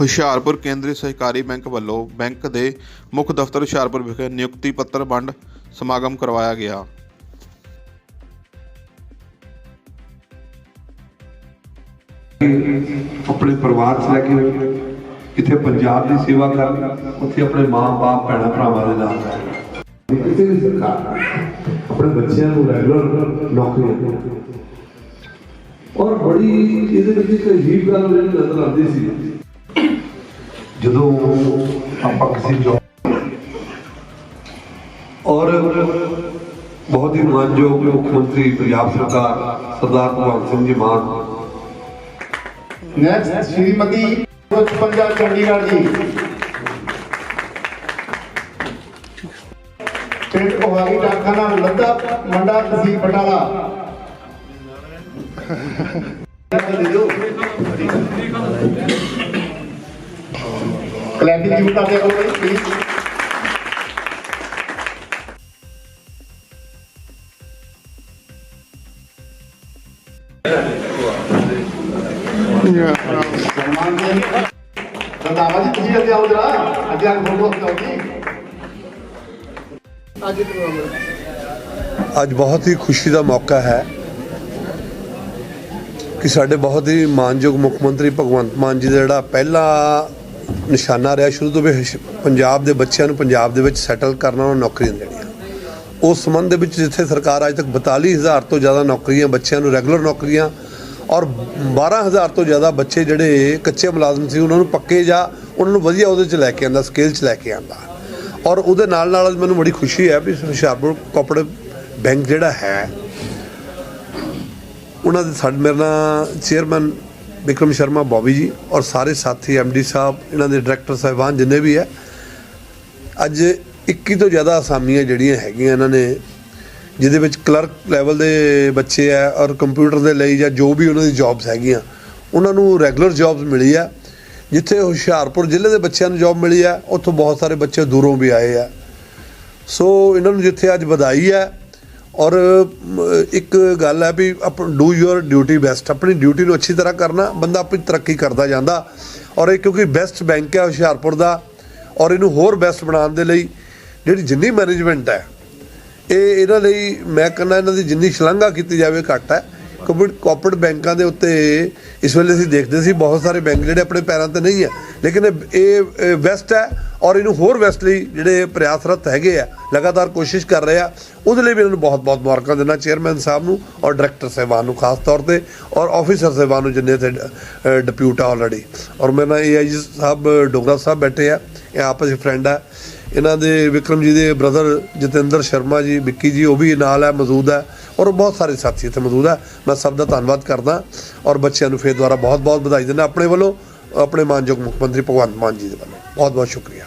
ਹੁਸ਼ਿਆਰਪੁਰ ਕੇਂਦਰੀ ਸਹਿਕਾਰੀ ਬੈਂਕ ਵੱਲੋਂ ਬੈਂਕ ਦੇ ਮੁੱਖ ਦਫ਼ਤਰ ਹੁਸ਼ਿਆਰਪੁਰ ਵਿਖੇ ਨਿਯੁਕਤੀ ਪੱਤਰ ਵੰਡ ਸਮਾਗਮ ਕਰਵਾਇਆ ਗਿਆ। ਆਪਣੇ ਪਰਿਵਾਰ 'ਚ ਲੈ ਕੇ ਇੱਥੇ ਪੰਜਾਬ ਦੀ ਸੇਵਾ ਕਰਨ ਉੱਥੇ ਆਪਣੇ ਮਾਂ-ਬਾਪ ਭੈਣਾਂ, ਭਰਾਵਾਂ ਦੇ ਨਾਲ ਰਹਿਣ ਵੀ ਸਰਕਾਰ, ਆਪਣੇ ਬੱਚਿਆਂ ਨੂੰ ਰੈਗੂਲਰ ਨੌਕਰੀਆਂ ਔਰ ਬੜੀ ਇਹਦੇ ਵਿੱਚ ਇੱਕ ਅਜੀਬ ਗੱਲ ਮੈਨੂੰ ਨਜ਼ਰ ਆਉਂਦੀ ਸੀ। ਜਦੋਂ ਆਪਾਂ ਕਿਸੇ ਜੋਬ ਔਰ ਬਹੁਤ ਹੀ ਮਾਨਯੋਗ ਮੁੱਖ ਮੰਤਰੀ ਪੰਜਾਬ ਸਰਕਾਰ ਸਰਦਾਰ ਭਗਵੰਤ ਸਿੰਘ ਜੀ ਮਾਨ। ਨੈਕਸਟ ਸ਼੍ਰੀਮਤੀ 55 ਚੰਡੀਗੜ੍ਹ ਜੀ। ਪਿੰਡ ਕੋਹਾਲੀ ਡਾਕਖਾਨਾ ਲੱਦਾ ਮੰਡਾ ਤਹਿਸੀਲ ਬਟਾਲਾ ਕਲੈਪਿੰਗ ਯੂ ਕਰਦੇ ਰਹੋ ਪਲੀਜ਼ ਰੰਦਾਵਾ ਜੀ ਤੁਸੀਂ ਅੱਗੇ ਆਓ ਜਰਾ ਅੱਗੇ ਆ ਕੇ ਫੋਟੋ ਖਿਚਾਓ ਜੀ ਅੱਜ ਬਹੁਤ ਹੀ ਖੁਸ਼ੀ ਦਾ ਮੌਕਾ ਹੈ ਕਿ ਸਾਡੇ ਬਹੁਤ ਹੀ ਮਾਨਯੋਗ ਮੁੱਖ ਮੰਤਰੀ ਭਗਵੰਤ ਮਾਨ ਜੀ ਦਾ ਜਿਹੜਾ ਪਹਿਲਾ ਨਿਸ਼ਾਨਾ ਰਿਹਾ ਸ਼ੁਰੂ ਤੋਂ ਵੀ ਪੰਜਾਬ ਦੇ ਬੱਚਿਆਂ ਨੂੰ ਪੰਜਾਬ ਦੇ ਵਿੱਚ ਸੈਟਲ ਕਰਨਾ ਉਹਨਾਂ ਨੂੰ ਨੌਕਰੀਆਂ ਦੇਣੀਆਂ। ਉਸ ਸੰਬੰਧ ਦੇ ਵਿੱਚ ਜਿੱਥੇ ਸਰਕਾਰ ਅੱਜ ਤੱਕ 42000 ਤੋਂ ਜ਼ਿਆਦਾ ਨੌਕਰੀਆਂ, ਬੱਚਿਆਂ ਨੂੰ ਰੈਗੂਲਰ ਨੌਕਰੀਆਂ ਔਰ 12000 ਤੋਂ ਜ਼ਿਆਦਾ ਬੱਚੇ ਜਿਹੜੇ ਕੱਚੇ ਮੁਲਾਜ਼ਮ ਸੀ, ਉਹਨਾਂ ਨੂੰ ਪੱਕੇ ਜਾਂ ਉਹਨਾਂ ਨੂੰ ਵਧੀਆ ਉਹਦੇ 'ਚ ਲੈ ਕੇ ਆਂਦਾ ਸਕੇਲ 'ਚ ਲੈ ਕੇ ਆਂਦਾ। ਔਰ ਉਹਦੇ ਨਾਲ ਨਾਲ ਮੈਨੂੰ ਬੜੀ ਖੁਸ਼ੀ ਹੈ ਵੀ ਹੁਸ਼ਿਆਰਪੁਰ ਕੋਆਪਰੇਟਿਵ ਬੈਂਕ ਜਿਹੜਾ ਹੈ, ਉਹਨਾਂ ਦੇ ਸਾਡੇ, ਮੇਰੇ ਨਾਲ ਚੇਅਰਮੈਨ ਵਿਕਰਮ ਸ਼ਰਮਾ, ਬੋਬੀ ਜੀ ਔਰ ਸਾਰੇ ਸਾਥੀ ਐਮਡੀ ਸਾਹਿਬ, ਇਹਨਾਂ ਦੇ ਡਾਇਰੈਕਟਰ ਸਾਹਿਬਾਨ ਜਿੰਨੇ ਵੀ ਹੈ, ਅੱਜ 21 ਤੋਂ ਜ਼ਿਆਦਾ ਅਸਾਮੀਆਂ ਜਿਹੜੀਆਂ ਹੈਗੀਆਂ ਇਹਨਾਂ ਨੇ, ਜਿਹਦੇ ਵਿੱਚ ਕਲਰਕ ਲੈਵਲ ਦੇ ਬੱਚੇ ਆ ਔਰ ਕੰਪਿਊਟਰ ਦੇ ਲਈ ਜਾਂ ਜੋ ਵੀ ਉਹਨਾਂ ਦੀ ਜੌਬਸ ਹੈਗੀਆਂ, ਉਹਨਾਂ ਨੂੰ ਰੈਗੂਲਰ ਜੌਬਸ ਮਿਲੀ ਆ। ਜਿੱਥੇ ਹੁਸ਼ਿਆਰਪੁਰ ਜ਼ਿਲ੍ਹੇ ਦੇ ਬੱਚਿਆਂ ਨੂੰ ਜੌਬ ਮਿਲੀ ਆ, ਉੱਥੋਂ ਬਹੁਤ ਸਾਰੇ ਬੱਚੇ ਦੂਰੋਂ ਵੀ ਆਏ ਆ। ਸੋ ਇਹਨਾਂ ਨੂੰ ਜਿੱਥੇ ਅੱਜ ਵਧਾਈ ਹੈ ਔਰ ਇੱਕ ਗੱਲ ਹੈ ਵੀ ਆਪਣ ਡੂ ਯੂਅਰ ਡਿਊਟੀ ਬੈਸਟ ਆਪਣੀ ਡਿਊਟੀ ਨੂੰ ਅੱਛੀ ਤਰ੍ਹਾਂ ਕਰਨਾ, ਬੰਦਾ ਆਪਣੀ ਤਰੱਕੀ ਕਰਦਾ ਜਾਂਦਾ। ਔਰ ਇਹ ਕਿਉਂਕਿ ਬੈਸਟ ਬੈਂਕ ਹੈ ਹੁਸ਼ਿਆਰਪੁਰ ਦਾ, ਔਰ ਇਹਨੂੰ ਹੋਰ ਬੈਸਟ ਬਣਾਉਣ ਦੇ ਲਈ ਜਿਹੜੀ ਜਿੰਨੀ ਮੈਨੇਜਮੈਂਟ ਹੈ, ਇਹ ਇਹਨਾਂ ਲਈ ਮੈਂ ਕਹਿੰਦਾ ਇਹਨਾਂ ਦੀ ਜਿੰਨੀ ਸ਼ਲਾਘਾ ਕੀਤੀ ਜਾਵੇ ਘੱਟ ਹੈ। ਕਿਉਂਕਿ ਕੋਆਪਰੇਟ ਬੈਂਕਾਂ ਦੇ ਉੱਤੇ ਇਸ ਵੇਲੇ ਅਸੀਂ ਦੇਖਦੇ ਸੀ ਬਹੁਤ ਸਾਰੇ ਬੈਂਕ ਜਿਹੜੇ ਆਪਣੇ ਪੈਰਾਂ ਤੇ ਨਹੀਂ ਹੈ। ਲੇਕਿਨ ਇਹ- ਬੈਸਟ ਹੈ ਔਰ ਇਹਨੂੰ ਹੋਰ ਵੈਸਟ ਲਈ ਜਿਹੜੇ ਪ੍ਰਯਾਸਰਤ ਹੈਗੇ ਆ, ਲਗਾਤਾਰ ਕੋਸ਼ਿਸ਼ ਕਰ ਰਹੇ ਆ, ਉਹਦੇ ਲਈ ਵੀ ਇਹਨਾਂ ਨੂੰ ਬਹੁਤ ਬਹੁਤ ਮੁਬਾਰਕਾਂ ਦਿੰਦਾ ਚੇਅਰਮੈਨ ਸਾਹਿਬ ਨੂੰ ਔਰ ਡਾਇਰੈਕਟਰ ਸਾਹਿਬਾਨ ਨੂੰ ਖਾਸ ਤੌਰ ਤੇ ਔਰ ਆਫੀਸਰ ਸਾਹਿਬਾਨ ਨੂੰ ਜਿੰਨੇ ਤੇ ਡਿਪਿਊਟ ਆ ਆਲਰੇਡੀ ਔਰ ਮੇਰੇ ਨਾਲ ਏਆਈਜੀ ਸਾਹਿਬ, ਡੋਗਰਾ ਸਾਹਿਬ ਬੈਠੇ ਆ, ਇਹ ਆਪਸ ਵਿੱਚ ਫਰੈਂਡ ਆ। ਇਹਨਾਂ ਦੇ ਵਿਕਰਮ ਜੀ ਦੇ ਬ੍ਰਦਰ ਜਤਿੰਦਰ ਸ਼ਰਮਾ ਜੀ, ਵਿੱਕੀ ਜੀ, ਉਹ ਵੀ ਨਾਲ ਹੈ ਮੌਜੂਦ ਹੈ ਔਰ ਬਹੁਤ ਸਾਰੇ ਸਾਥੀ ਇੱਥੇ ਮੌਜੂਦ ਹੈ ਮੈਂ ਸਭ ਦਾ ਧੰਨਵਾਦ ਕਰਦਾ ਔਰ ਬੱਚਿਆਂ ਨੂੰ ਫੇਰ ਦੁਆਰਾ ਬਹੁਤ ਬਹੁਤ ਵਧਾਈ ਦਿੰਦਾ ਆਪਣੇ ਵੱਲੋਂ। ਆਪਣੇ ਮਾਨਯੋਗ ਮੁੱਖ ਮੰਤਰੀ ਭਗਵੰਤ ਮਾਨ ਜੀ ਦੇ ਵੱਲੋਂ। ਬਹੁਤ ਬਹੁਤ ਸ਼ੁਕਰੀਆ।